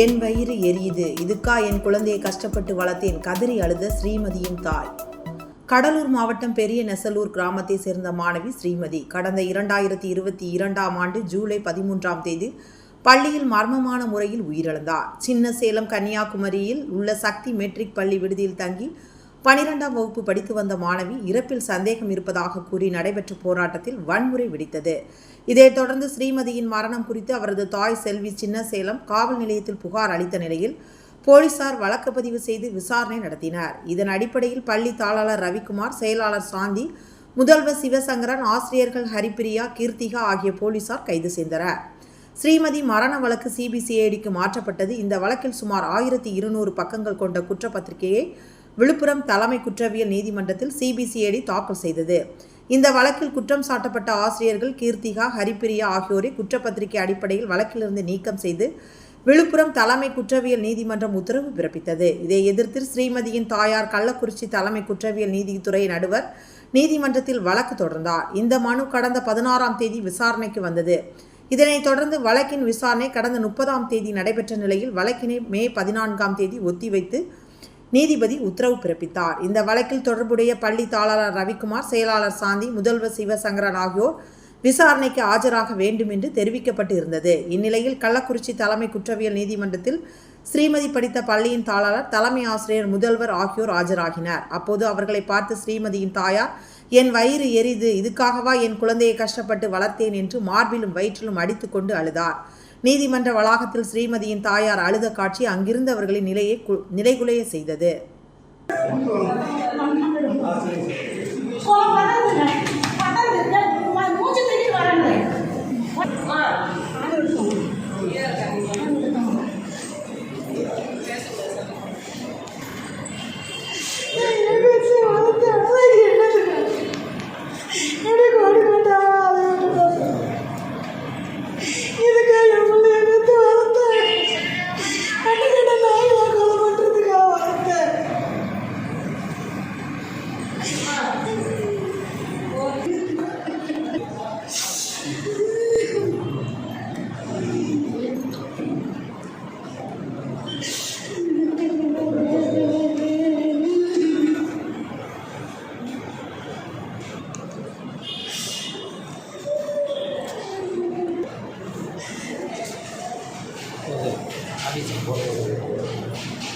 என் வயிறு எரியுது. இதுக்கா என் குழந்தையை கஷ்டப்பட்டு வளர்த்தேன். கதறி அழுத ஸ்ரீமதியின் தாய். கடலூர் மாவட்டம் பெரிய நெசலூர் கிராமத்தை சேர்ந்த மாணவி ஸ்ரீமதி. கடந்த இரண்டாயிரத்தி இருபத்தி இரண்டாம் ஆண்டு ஜூலை பதிமூன்றாம் தேதி பள்ளியில் மர்மமான முறையில் உயிரிழந்தார். சின்ன சேலம் கன்னியாகுமரியில் உள்ள சக்தி மெட்ரிக் பள்ளி விடுதியில் தங்கி பனிரெண்டாம் வகுப்பு படித்து வந்த மாணவி இறப்பில் சந்தேகம் இருப்பதாக கூறி நடைபெற்ற போராட்டத்தில் வன்முறை வெடித்தது. இதைத் தொடர்ந்து ஸ்ரீமதியின் மரணம் குறித்து அவரது தாய் செல்வி சின்னசேலம் காவல் நிலையத்தில் புகார் அளித்த நிலையில் போலீசார் வழக்கு பதிவு செய்து விசாரணை நடத்தினர். இதன் அடிப்படையில் பள்ளி தாளாளர் ரவிக்குமார் செயலாளர் சாந்தி முதல்வர் சிவசங்கரன் ஆசிரியர்கள் ஹரிப்பிரியா கீர்த்திகா ஆகிய போலீசார் கைது செய்தனர். ஸ்ரீமதி மரண வழக்கு சிபிசிஐடிக்கு மாற்றப்பட்டது. இந்த வழக்கில் சுமார் ஆயிரத்தி இருநூறு பக்கங்கள் கொண்ட குற்றப்பத்திரிகையை விழுப்புரம் தலைமை குற்றவியல் நீதிமன்றத்தில் சிபிசிஐடி தாக்கல் செய்தது. இந்த வழக்கில் குற்றம் சாட்டப்பட்ட ஆசிரியர்கள் கீர்த்திகா ஹரிப்பிரியா ஆகியோரை குற்றப்பத்திரிகை அடிப்படையில் வழக்கிலிருந்து நீக்கம் செய்து விழுப்புரம் தலைமை குற்றவியல் நீதிமன்றம் உத்தரவு பிறப்பித்தது. இதை எதிர்த்து ஸ்ரீமதியின் தாயார் கள்ளக்குறிச்சி தலைமை குற்றவியல் நீதித்துறை நடுவர் நீதிமன்றத்தில் வழக்கு தொடர்ந்தார். இந்த மனு கடந்த பதினாறாம் தேதி விசாரணைக்கு வந்தது. இதனைத் தொடர்ந்து வழக்கின் விசாரணை கடந்த முப்பதாம் தேதி நடைபெற்ற நிலையில் வழக்கினை மே பதினான்காம் தேதி ஒத்திவைத்து நீதிபதி உத்தரவு பிறப்பித்தார். இந்த வழக்கில் தொடர்புடைய பள்ளி தாளாளர் ரவிக்குமார் செயலாளர் சாந்தி முதல்வர் சிவசங்கரன் ஆகியோர் விசாரணைக்கு ஆஜராக வேண்டும் என்று தெரிவிக்கப்பட்டு இருந்தது இந்நிலையில் கள்ளக்குறிச்சி தலைமை குற்றவியல் நீதிமன்றத்தில் ஸ்ரீமதி படித்த பள்ளியின் தாளாளர் தலைமை ஆசிரியர் முதல்வர் ஆகியோர் ஆஜராகினர். அப்போது அவர்களை பார்த்து ஸ்ரீமதியின் தாயார் என் வயிறு எரிது இதுக்காகவா என் குழந்தையை கஷ்டப்பட்டு வளர்த்தேன் என்று மார்பிலும் வயிற்றிலும் அடித்துக்கொண்டு அழுதார். நீதிமன்ற வளாகத்தில் ஸ்ரீமதியின் தாயார் அழுத காட்சி அங்கிருந்தவர்களின் நிலையை நிலைகுலைய செய்தது. 起整。